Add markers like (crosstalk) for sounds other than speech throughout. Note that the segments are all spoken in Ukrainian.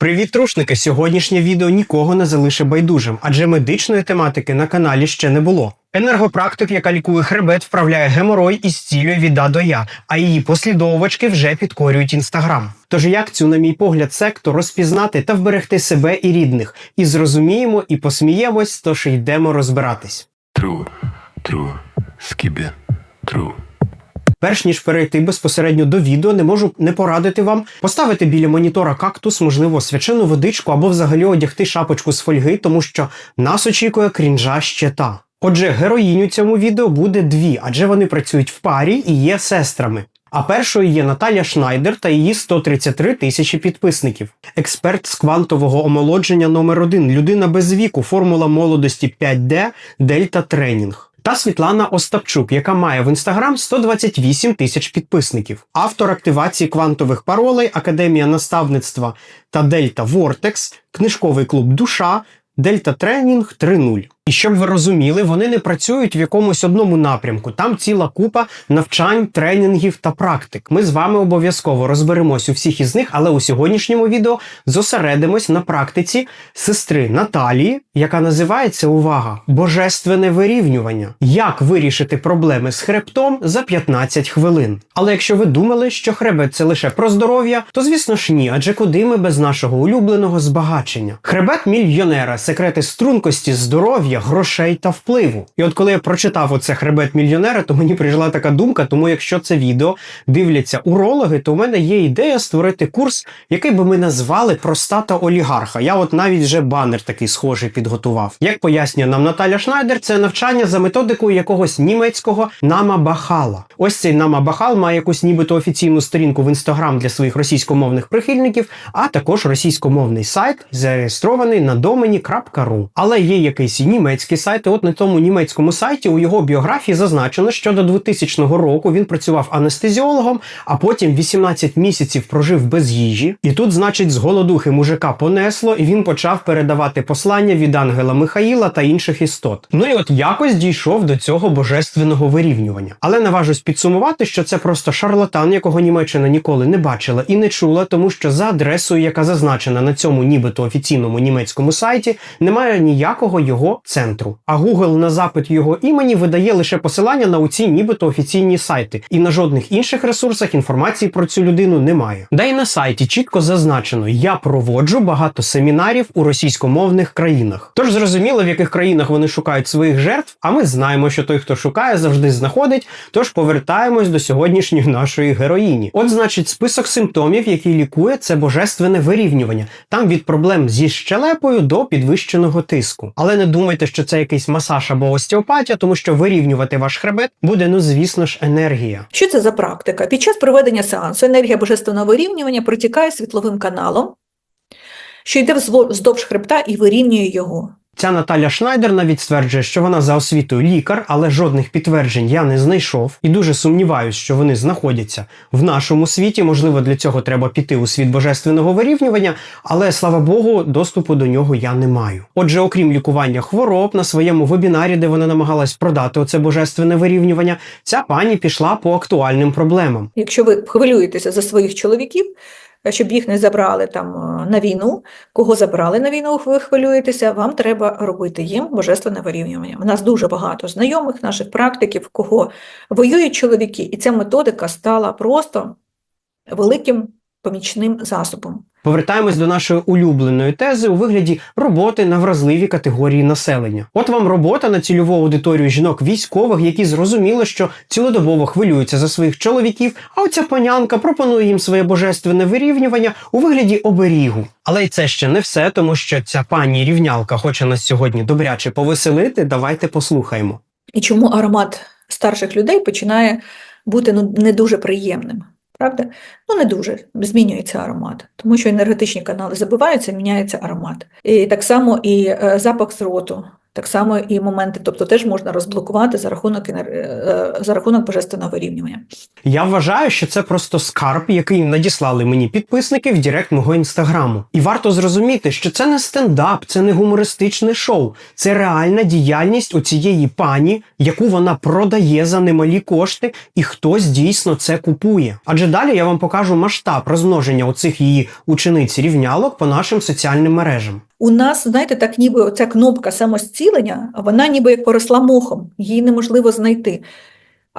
Привіт, трушники! Сьогоднішнє відео нікого не залише байдужим, адже медичної тематики на каналі ще не було. Енергопрактик, яка лікує хребет, вправляє геморой і зцілює від А до Я, а її послідовувачки вже підкорюють інстаграм. Тож як цю, на мій погляд, секту розпізнати та вберегти себе і рідних, і зрозуміємо, і посміємось, тож йдемо розбиратись. True, true, skibbe, true. Перш ніж перейти безпосередньо до відео, не можу не порадити вам поставити біля монітора кактус, можливо, свячену водичку або взагалі одягти шапочку з фольги, тому що нас очікує крінжа ще та. Отже, героїнь у цьому відео буде дві, адже вони працюють в парі і є сестрами. А першою є Наталя Шнайдер та її 133 тисячі підписників. Експерт з квантового омолодження номер 1 людина без віку, формула молодості 5D, Дельта Тренінг. Та Світлана Остапчук, яка має в інстаграм 128 тисяч підписників, автор активації квантових паролей, Академія наставництва та Дельта Вортекс, книжковий клуб Душа, Дельта Тренінг 3.0. І щоб ви розуміли, вони не працюють в якомусь одному напрямку. Там ціла купа навчань, тренінгів та практик. Ми з вами обов'язково розберемось у всіх із них, але у сьогоднішньому відео зосередимось на практиці сестри Наталії, яка називається увага божественне вирівнювання. Як вирішити проблеми з хребтом за 15 хвилин. Але якщо ви думали, що хребет це лише про здоров'я, то звісно ж ні, адже куди ми без нашого улюбленого збагачення? Хребет мільйонера, секрети стрункості, здоров'я, грошей та впливу. І от коли я прочитав оце хребет мільйонера, то мені прийшла така думка, тому якщо це відео дивляться урологи, то у мене є ідея створити курс, який би ми назвали Простата олігарха. Я от навіть вже банер такий схожий підготував. Як пояснює нам Наталя Шнайдер, це навчання за методикою якогось німецького Нама Бахала. Ось цей Нама Бахал має якусь нібито офіційну сторінку в інстаграм для своїх російськомовних прихильників, а також російськомовний сайт, зареєстрований на домені.ру. Але є якийсь і німецький сайт. От на тому німецькому сайті у його біографії зазначено, що до 2000 року він працював анестезіологом, а потім 18 місяців прожив без їжі. І тут, значить, з голодухи мужика понесло, і він почав передавати послання від ангела Михаїла та інших істот. Ну і от якось дійшов до цього божественного вирівнювання. Але наважусь підсумувати, що це просто шарлатан, якого Німеччина ніколи не бачила і не чула, тому що за адресою, яка зазначена на цьому нібито офіційному німецькому сайті, немає ніякого його центру. А Google на запит його імені видає лише посилання на оці нібито офіційні сайти, і на жодних інших ресурсах інформації про цю людину немає. Да й на сайті чітко зазначено: я проводжу багато семінарів у російськомовних країнах. Тож зрозуміло, в яких країнах вони шукають своїх жертв. А ми знаємо, що той, хто шукає, завжди знаходить. Тож повертаємось до сьогоднішньої нашої героїні. От, значить, список симптомів, які лікує, це божественне вирівнювання. Там від проблем зі щелепою до підвищеного тиску. Але не думайте, що це якийсь масаж або остеопатія, тому що вирівнювати ваш хребет буде, ну звісно ж, енергія. Що це за практика? Під час проведення сеансу енергія божественного вирівнювання протікає світловим каналом, що йде вздовж хребта і вирівнює його. Ця Наталя Шнайдер навіть стверджує, що вона за освітою лікар, але жодних підтверджень я не знайшов і дуже сумніваюсь, що вони знаходяться в нашому світі. Можливо, для цього треба піти у світ божественного вирівнювання, але слава Богу, доступу до нього я не маю. Отже, окрім лікування хвороб, на своєму вебінарі, де вона намагалась продати оце божественне вирівнювання, ця пані пішла по актуальним проблемам. Якщо ви хвилюєтеся за своїх чоловіків, щоб їх не забрали там е, на війну, кого забрали на війну, ви хвилюєтеся, вам треба робити їм божественне вирівнювання. У нас дуже багато знайомих наших практиків, кого воюють чоловіки, і ця методика стала просто великим помічним засобом. Повертаємось до нашої улюбленої тези у вигляді роботи на вразливі категорії населення. От вам робота на цільову аудиторію жінок військових, які зрозуміли, що цілодобово хвилюються за своїх чоловіків. А оця панянка пропонує їм своє божественне вирівнювання у вигляді оберігу. Але й це ще не все, тому що ця пані рівнялка хоче нас сьогодні добряче повеселити. Давайте послухаємо. І чому аромат старших людей починає бути ну, не дуже приємним? Правда? Ну, не дуже змінюється аромат, тому що енергетичні канали забиваються, міняється аромат. І так само і е, запах з роту Так само і моменти, тобто теж можна розблокувати за рахунок енер- е, за рахунок божественного вирівнювання. Я вважаю, що це просто скарб, який надіслали мені підписники в Директ мого інстаграму. І варто зрозуміти, що це не стендап, це не гумористичне шоу, це реальна діяльність у цієї пані, яку вона продає за немалі кошти, і хтось дійсно це купує. Адже далі я вам покажу масштаб розмноження оцих її учениць рівнялок по нашим соціальним мережам. У нас, знаєте, так ніби оця кнопка самозцілення, вона ніби як поросла мохом, її неможливо знайти.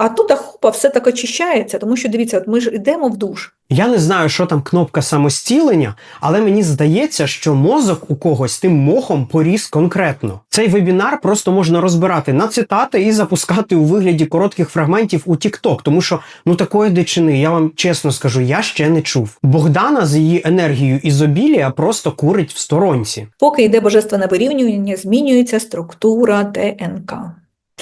А тут а хопа, все так очищається, тому що дивіться, от ми ж йдемо в душ. Я не знаю, що там кнопка самостілення, але мені здається, що мозок у когось тим мохом поріс конкретно. Цей вебінар просто можна розбирати на цитати і запускати у вигляді коротких фрагментів у TikTok, тому що ну такої дичини, я вам чесно скажу, я ще не чув. Богдана з її енергією ізобілія просто курить в сторонці. Поки йде божественне вирівнювання, змінюється структура ДНК.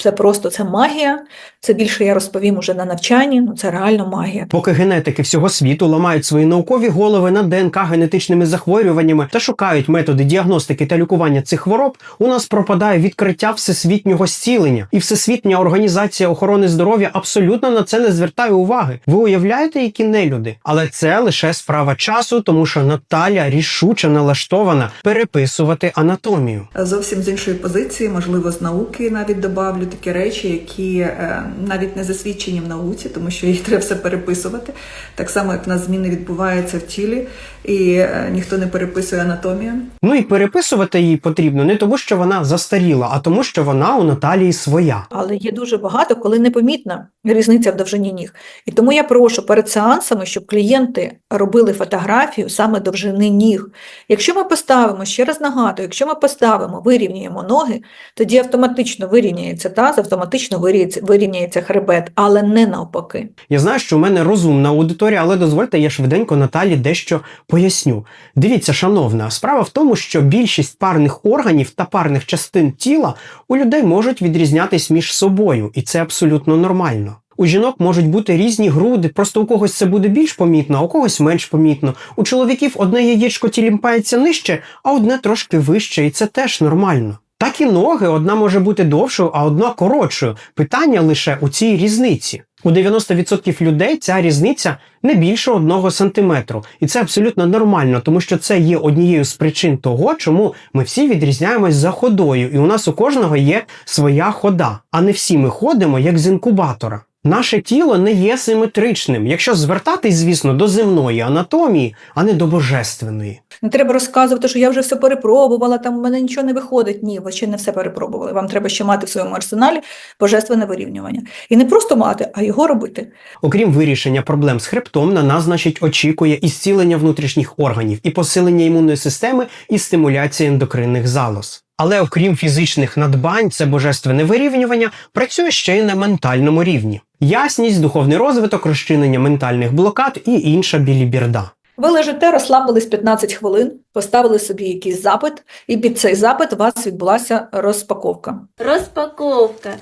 Це просто це магія. Це більше я розповім уже на навчанні. Ну це реально магія. Поки генетики всього світу ламають свої наукові голови над ДНК генетичними захворюваннями та шукають методи діагностики та лікування цих хвороб, у нас пропадає відкриття всесвітнього зцілення, і Всесвітня організація охорони здоров'я абсолютно на це не звертає уваги. Ви уявляєте, які нелюди? Але це лише справа часу, тому що Наталя рішуче налаштована переписувати анатомію. Зовсім з іншої позиції, можливо, з науки навіть добавлю такі речі, які е, навіть не засвідчені в науці, тому що їх треба все переписувати. Так само, як в нас зміни відбуваються в тілі, і е, ніхто не переписує анатомію. Ну і переписувати її потрібно не тому, що вона застаріла, а тому, що вона у Наталії своя. Але є дуже багато, коли непомітна різниця в довжині ніг. І тому я прошу перед сеансами, щоб клієнти робили фотографію саме довжини ніг. Якщо ми поставимо, ще раз нагадую, якщо ми поставимо, вирівнюємо ноги, тоді автоматично вирівняється таз, автоматично вирівняється, хребет, але не навпаки. Я знаю, що у мене розумна аудиторія, але дозвольте, я швиденько Наталі дещо поясню. Дивіться, шановна, справа в тому, що більшість парних органів та парних частин тіла у людей можуть відрізнятись між собою, і це абсолютно нормально. У жінок можуть бути різні груди, просто у когось це буде більш помітно, а у когось менш помітно. У чоловіків одне яєчко тілімпається нижче, а одне трошки вище, і це теж нормально. Так і ноги, одна може бути довшою, а одна коротшою. Питання лише у цій різниці. У 90% людей ця різниця не більше одного сантиметру, і це абсолютно нормально, тому що це є однією з причин того, чому ми всі відрізняємось за ходою, і у нас у кожного є своя хода, а не всі ми ходимо як з інкубатора. Наше тіло не є симетричним, якщо звертатись, звісно, до земної анатомії, а не до божественної. Не треба розказувати, що я вже все перепробувала, там у мене нічого не виходить. Ні, ви ще не все перепробували. Вам треба ще мати в своєму арсеналі божественне вирівнювання. І не просто мати, а його робити. Окрім вирішення проблем з хребтом, на нас, значить, очікує і зцілення внутрішніх органів, і посилення імунної системи, і стимуляція ендокринних залоз. Але окрім фізичних надбань, це божественне вирівнювання працює ще й на ментальному рівні. Ясність, духовний розвиток, розчинення ментальних блокад і інша білібірда. Ви лежите, розслабились 15 хвилин, поставили собі якийсь запит, і під цей запит у вас відбулася розпаковка. Розпаковка.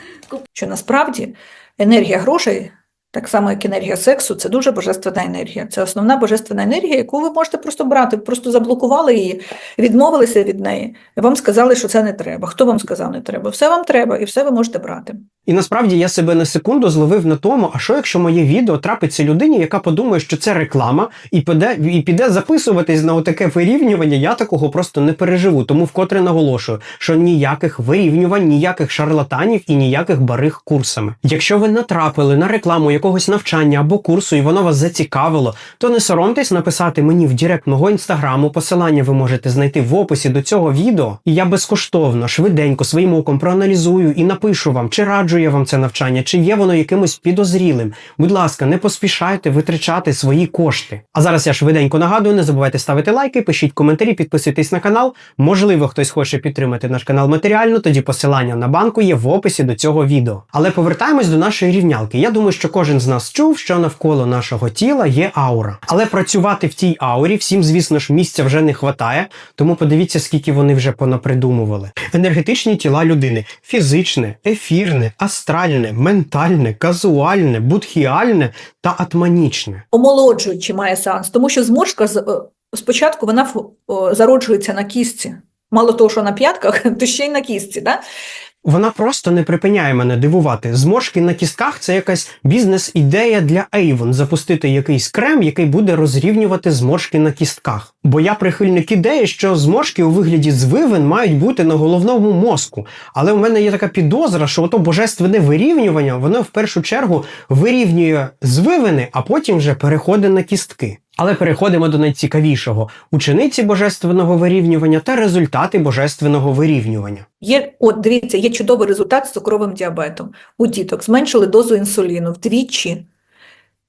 Що насправді енергія грошей, так само як енергія сексу, це дуже божественна енергія. Це основна божественна енергія, яку ви можете просто брати. Просто заблокували її, відмовилися від неї. Вам сказали, що це не треба. Хто вам сказав, не треба? Все вам треба, і все ви можете брати. І насправді я себе на секунду зловив на тому, а що якщо моє відео трапиться людині, яка подумає, що це реклама, і піде, і піде записуватись на отаке вирівнювання, я такого просто не переживу. Тому вкотре наголошую, що ніяких вирівнювань, ніяких шарлатанів і ніяких барих курсами. Якщо ви натрапили на рекламу якогось навчання або курсу, і воно вас зацікавило, то не соромтесь написати мені в директ мого інстаграму. Посилання ви можете знайти в описі до цього відео, і я безкоштовно, швиденько своїм оком проаналізую і напишу вам, чи раджу я вам це навчання, чи є воно якимось підозрілим. Будь ласка, не поспішайте витрачати свої кошти. А зараз я швиденько нагадую, не забувайте ставити лайки, пишіть коментарі, підписуйтесь на канал. Можливо, хтось хоче підтримати наш канал матеріально, тоді посилання на банку є в описі до цього відео. Але повертаємось до нашої рівнялки. Я думаю, що кожен з нас чув, що навколо нашого тіла є аура. Але працювати в тій аурі всім, звісно ж, місця вже не хватає, тому подивіться, скільки вони вже понапридумували. Енергетичні тіла людини: фізичне, ефірне, астральне, ментальне, казуальне, будхіальне та атманічне. Омолоджуючи має сеанс, тому що зморшка е, спочатку вона зароджується на кістці. Мало того, що на п'ятках, (laughs) то ще й на кістці. Да? Вона просто не припиняє мене дивувати. Зморшки на кістках це якась бізнес-ідея для Avon запустити якийсь крем, який буде розрівнювати зморшки на кістках. Бо я прихильник ідеї, що зморшки у вигляді звивин мають бути на головному мозку. Але у мене є така підозра, що ото божественне вирівнювання, воно в першу чергу вирівнює звивини, а потім вже переходить на кістки. Але переходимо до найцікавішого: учениці божественного вирівнювання та результати божественного вирівнювання. Є, от дивіться, є чудовий результат з цукровим діабетом. У діток зменшили дозу інсуліну вдвічі.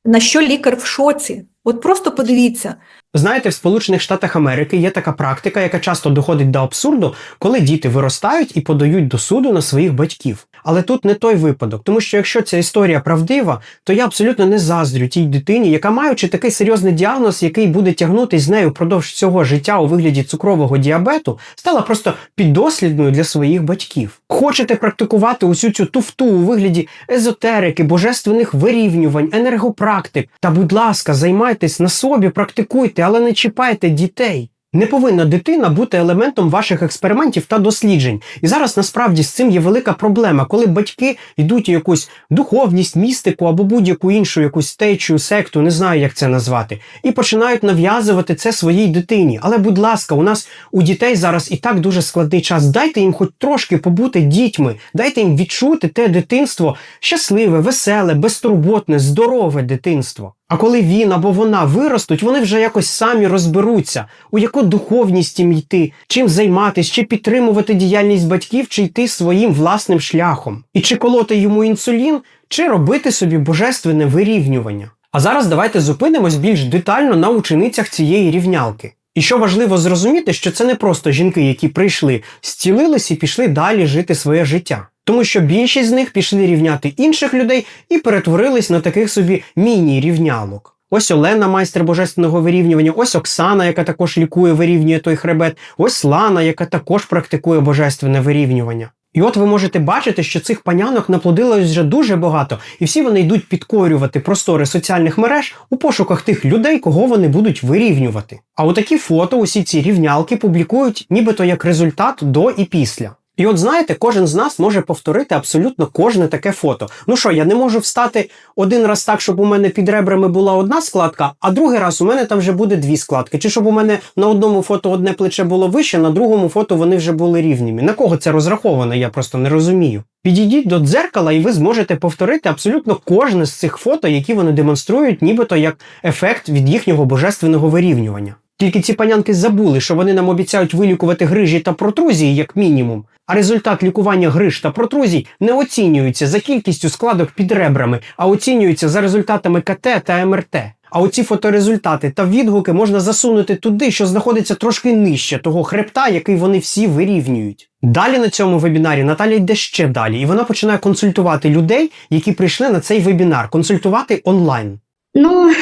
На що лікар в шоці? От просто подивіться. Знаєте, в Сполучених Штатах Америки є така практика, яка часто доходить до абсурду, коли діти виростають і подають до суду на своїх батьків. Але тут не той випадок, тому що якщо ця історія правдива, то я абсолютно не заздрю тій дитині, яка маючи такий серйозний діагноз, який буде тягнутись з нею впродовж всього життя у вигляді цукрового діабету, стала просто піддослідною для своїх батьків. Хочете практикувати усю цю туфту у вигляді езотерики, божественних вирівнювань, енергопрактик. Та, будь ласка, займайтесь на собі, практикуйте, але не чіпайте дітей. Не повинна дитина бути елементом ваших експериментів та досліджень. І зараз насправді з цим є велика проблема, коли батьки йдуть у якусь духовність, містику або будь-яку іншу якусь течію, секту, не знаю, як це назвати, і починають нав'язувати це своїй дитині. Але, будь ласка, у нас у дітей зараз і так дуже складний час. Дайте їм хоч трошки побути дітьми, дайте їм відчути те дитинство щасливе, веселе, безтурботне, здорове дитинство. А коли він або вона виростуть, вони вже якось самі розберуться, у яку духовність їм йти, чим займатися, чи підтримувати діяльність батьків, чи йти своїм власним шляхом, і чи колоти йому інсулін, чи робити собі божественне вирівнювання. А зараз давайте зупинимось більш детально на ученицях цієї рівнялки. І що важливо зрозуміти, що це не просто жінки, які прийшли, зцілились і пішли далі жити своє життя. Тому що більшість з них пішли рівняти інших людей і перетворились на таких собі міні-рівнялок. Ось Олена, майстер божественного вирівнювання, ось Оксана, яка також лікує, вирівнює той хребет, ось Лана, яка також практикує божественне вирівнювання. І от ви можете бачити, що цих панянок наплодилось вже дуже багато, і всі вони йдуть підкорювати простори соціальних мереж у пошуках тих людей, кого вони будуть вирівнювати. А отакі фото усі ці рівнялки публікують нібито як результат до і після. І от знаєте, кожен з нас може повторити абсолютно кожне таке фото. Ну що, я не можу встати один раз так, щоб у мене під ребрами була одна складка, а другий раз у мене там вже буде дві складки. Чи щоб у мене на одному фото одне плече було вище, на другому фото вони вже були рівними. На кого це розраховано, я просто не розумію. Підійдіть до дзеркала, і ви зможете повторити абсолютно кожне з цих фото, які вони демонструють, нібито як ефект від їхнього божественного вирівнювання. Тільки ці панянки забули, що вони нам обіцяють вилікувати грижі та протрузії як мінімум, а результат лікування гриж та протрузій не оцінюється за кількістю складок під ребрами, а оцінюється за результатами КТ та МРТ. А оці фоторезультати та відгуки можна засунути туди, що знаходиться трошки нижче того хребта, який вони всі вирівнюють. Далі на цьому вебінарі Наталя йде ще далі, і вона починає консультувати людей, які прийшли на цей вебінар, консультувати онлайн. Ну, е,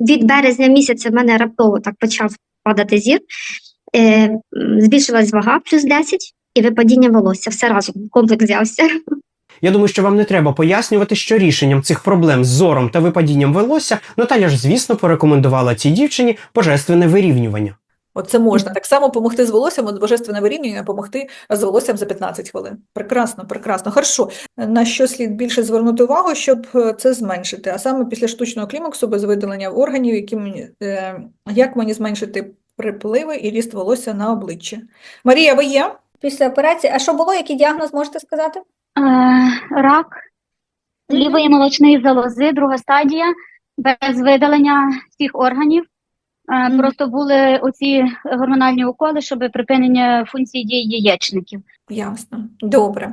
від березня місяця в мене раптово так почав падати зір. Е, Збільшилась вага плюс 10 і випадіння волосся. Все разом комплекс взявся. Я думаю, що вам не треба пояснювати, що рішенням цих проблем з зором та випадінням волосся Наталя ж, звісно, порекомендувала цій дівчині божественне вирівнювання. От це можна так само допомогти з волоссям, от божественне вирівнювання, допомогти з волоссям за 15 хвилин. Прекрасно, прекрасно. Хорошо. На що слід більше звернути увагу, щоб е, це зменшити? А саме після штучного клімаксу без видалення органів, які мені, е, як мені зменшити припливи і ріст волосся на обличчі? Марія, ви є? Після операції. А що було? Який діагноз можете сказати? Е, Рак лівої молочної залози, друга стадія, без видалення всіх органів. Е, Мгм. Просто були оці гормональні уколи, щоб припинення функції дії яєчників. Ясно. Добре.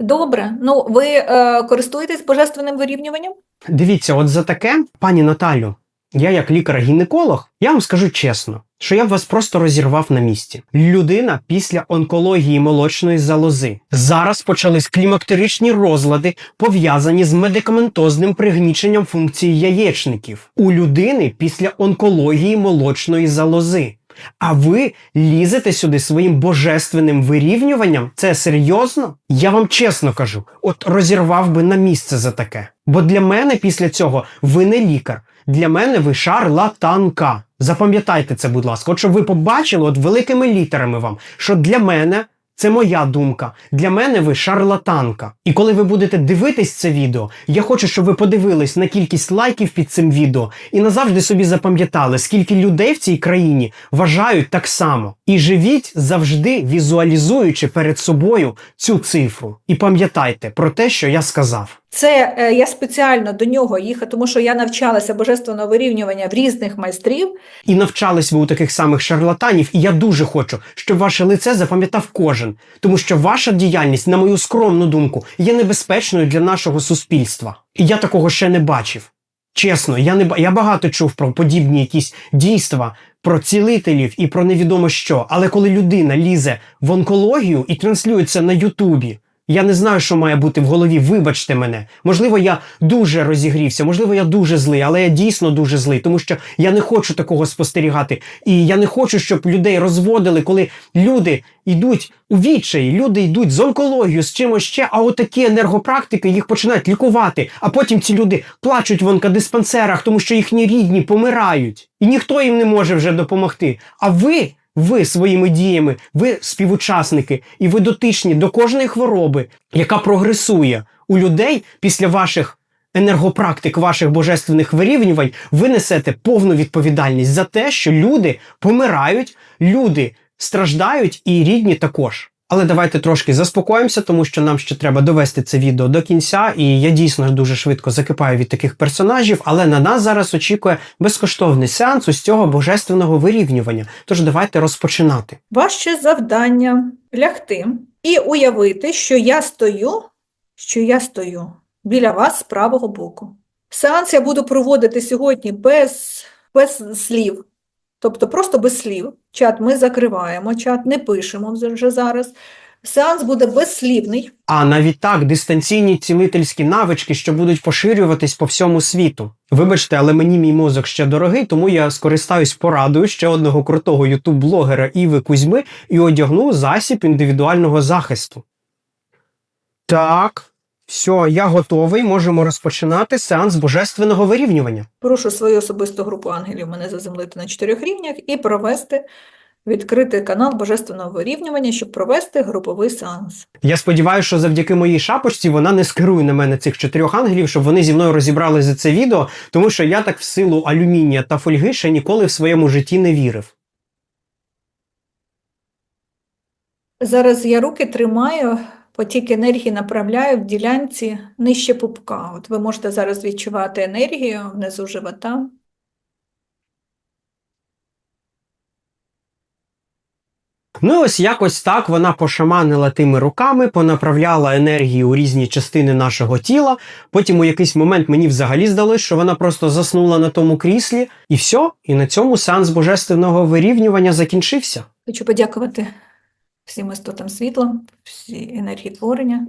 Добре. Ну, ви е, користуєтесь божественним вирівнюванням? Дивіться, от за таке, пані Наталю, я як лікар-гінеколог, я вам скажу чесно, що я б вас просто розірвав на місці. Людина після онкології молочної залози. Зараз почались клімактеричні розлади, пов'язані з медикаментозним пригніченням функції яєчників. У людини після онкології молочної залози. А ви лізете сюди своїм божественним вирівнюванням? Це серйозно? Я вам чесно кажу, от розірвав би на місце за таке. Бо для мене після цього ви не лікар. Для мене ви шарлатанка. Запам'ятайте це, будь ласка. От щоб ви побачили от великими літерами вам, що для мене це моя думка. Для мене ви шарлатанка. І коли ви будете дивитись це відео, я хочу, щоб ви подивились на кількість лайків під цим відео і назавжди собі запам'ятали, скільки людей в цій країні вважають так само. І живіть завжди візуалізуючи перед собою цю цифру. І пам'ятайте про те, що я сказав. Це е, я спеціально до нього їхала, тому що я навчалася божественного вирівнювання в різних майстрів. І навчались ви у таких самих шарлатанів, і я дуже хочу, щоб ваше лице запам'ятав кожен, тому що ваша діяльність, на мою скромну думку, є небезпечною для нашого суспільства. І я такого ще не бачив. Чесно, я не я багато чув про подібні якісь дійства, про цілителів і про невідомо що. Але коли людина лізе в онкологію і транслюється на Ютубі, я не знаю, що має бути в голові. Вибачте мене. Можливо, я дуже розігрівся, можливо, я дуже злий, але я дійсно дуже злий, тому що я не хочу такого спостерігати. І я не хочу, щоб людей розводили, коли люди йдуть у відчаї, люди йдуть з онкологією, з чимось ще, а отакі енергопрактики їх починають лікувати. А потім ці люди плачуть в онкодиспансерах, тому що їхні рідні помирають, і ніхто їм не може вже допомогти. А ви. Ви своїми діями, ви співучасники, і ви дотичні до кожної хвороби, яка прогресує у людей після ваших енергопрактик, ваших божественних вирівнювань, ви несете повну відповідальність за те, що люди помирають, люди страждають і рідні також. Але давайте трошки заспокоїмося, тому що нам ще треба довести це відео до кінця, і я дійсно дуже швидко закипаю від таких персонажів. Але на нас зараз очікує безкоштовний сеанс ось цього божественного вирівнювання. Тож давайте розпочинати. Ваше завдання лягти і уявити, що я стою, що я стою біля вас з правого боку. Сеанс я буду проводити сьогодні без, без слів, тобто просто без слів. Чат ми закриваємо, чат не пишемо вже зараз. Сеанс буде безслівний. А навіть так, дистанційні цілительські навички, що будуть поширюватись по всьому світу. Вибачте, але мені мій мозок ще дорогий, тому я скористаюсь порадою ще одного крутого ютуб-блогера Іви Кузьми і одягну засіб індивідуального захисту. Так, все, я готовий. Можемо розпочинати сеанс божественного вирівнювання. Прошу свою особисту групу ангелів мене заземлити на чотирьох рівнях і провести, відкрити канал Божественного вирівнювання, щоб провести груповий сеанс. Я сподіваюся, що завдяки моїй шапочці вона не скерує на мене цих чотирьох ангелів, щоб вони зі мною розібрали за це відео, тому що я так в силу алюмінія та фольги ще ніколи в своєму житті не вірив. Зараз я руки тримаю, потік енергії направляю в ділянці нижче пупка. От ви можете зараз відчувати енергію внизу живота. Ну, ось якось так вона пошаманила тими руками, понаправляла енергію у різні частини нашого тіла. Потім у якийсь момент мені взагалі здалось, що вона просто заснула на тому кріслі, і все. І на цьому сеанс божественного вирівнювання закінчився. Хочу подякувати всім істотам світла, всі енергії творення,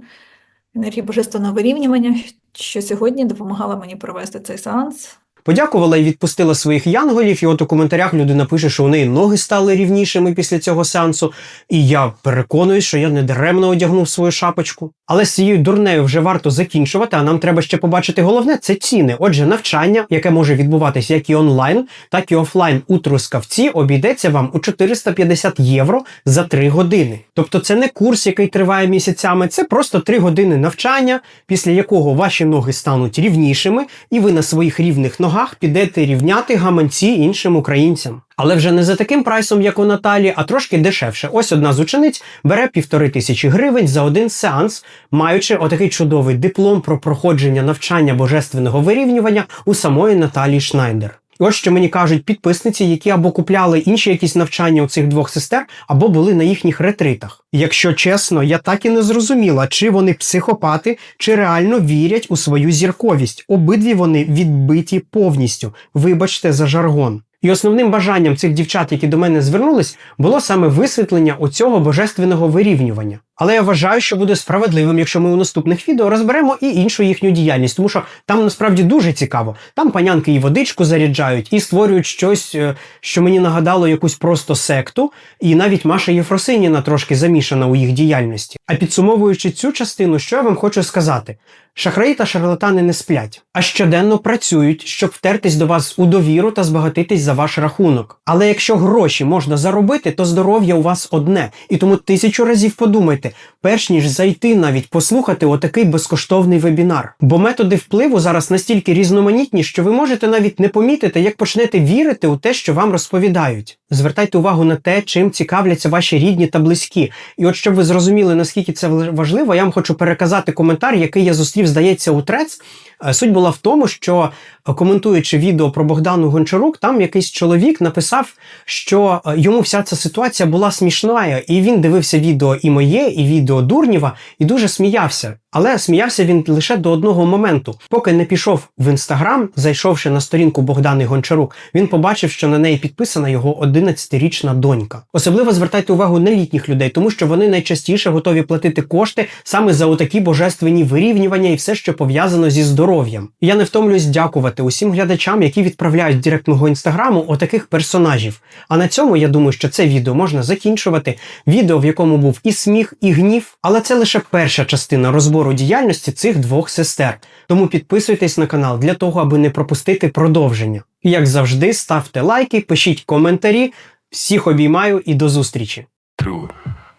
енергії божественного вирівнювання, що сьогодні допомагала мені провести цей сеанс. Подякувала і відпустила своїх янголів, і от у коментарях людина пише, що у неї ноги стали рівнішими після цього сеансу. І я переконуюсь, що я не даремно одягнув свою шапочку. Але з цією дурнею вже варто закінчувати, а нам треба ще побачити головне це ціни. Отже, навчання, яке може відбуватися як і онлайн, так і офлайн у Трускавці, обійдеться вам у 450 євро за 3 години. Тобто це не курс, який триває місяцями, це просто 3 години навчання, після якого ваші ноги стануть рівнішими, і ви на своїх рівних ногах підете рівняти гаманці іншим українцям. Але вже не за таким прайсом, як у Наталі, а трошки дешевше. Ось одна з учениць бере півтори тисячі гривень за один сеанс, маючи отакий чудовий диплом про проходження навчання божественного вирівнювання у самої Наталії Шнайдер. Ось що мені кажуть підписниці, які або купляли інші якісь навчання у цих двох сестер, або були на їхніх ретритах. Якщо чесно, я так і не зрозуміла, чи вони психопати, чи реально вірять у свою зірковість. Обидві вони відбиті повністю. Вибачте за жаргон. І основним бажанням цих дівчат, які до мене звернулись, було саме висвітлення оцього божественного вирівнювання. Але я вважаю, що буде справедливим, якщо ми у наступних відео розберемо і іншу їхню діяльність, тому що там насправді дуже цікаво. Там панянки і водичку заряджають, і створюють щось, е, що мені нагадало якусь просто секту, і навіть Маша Єфросиніна трошки замішана у їх діяльності. А підсумовуючи цю частину, що я вам хочу сказати: шахраї та шарлатани не сплять, а щоденно працюють, щоб втертись до вас у довіру та збагатитись за ваш рахунок. Але якщо гроші можна заробити, то здоров'я у вас одне, і тому тисячу разів подумайте, перш ніж зайти навіть послухати отакий безкоштовний вебінар. Бо методи впливу зараз настільки різноманітні, що ви можете навіть не помітити, як почнете вірити у те, що вам розповідають. Звертайте увагу на те, чим цікавляться ваші рідні та близькі. І от щоб ви зрозуміли, наскільки це важливо, я вам хочу переказати коментар, який я зустрів, здається, у Трец. Е, Суть була в тому, що е, коментуючи відео про Богдану Гончарук, там якийсь чоловік написав, що е, йому вся ця ситуація була смішною, і він дивився відео і моє, і відео Дурнєва, і дуже сміявся. Але сміявся він лише до одного моменту. Поки не пішов в інстаграм, зайшовши на сторінку Богдани Гончарук, він побачив, що на неї підписана його 11-річна донька. Особливо звертайте увагу на літніх людей, тому що вони найчастіше готові платити кошти саме за отакі божественні вирівнювання і все, що пов'язано зі здоров'ям. Я не втомлююсь дякувати усім глядачам, які відправляють директ мого інстаграму отаких персонажів. А на цьому я думаю, що це відео можна закінчувати. Відео, в якому був і сміх, і гнів, але це лише перша частина розбору діяльності цих двох сестер. Тому підписуйтесь на канал для того, аби не пропустити продовження. Як завжди, ставте лайки, пишіть коментарі. Всіх обіймаю і до зустрічі! True,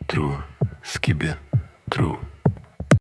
true, skibbe, true.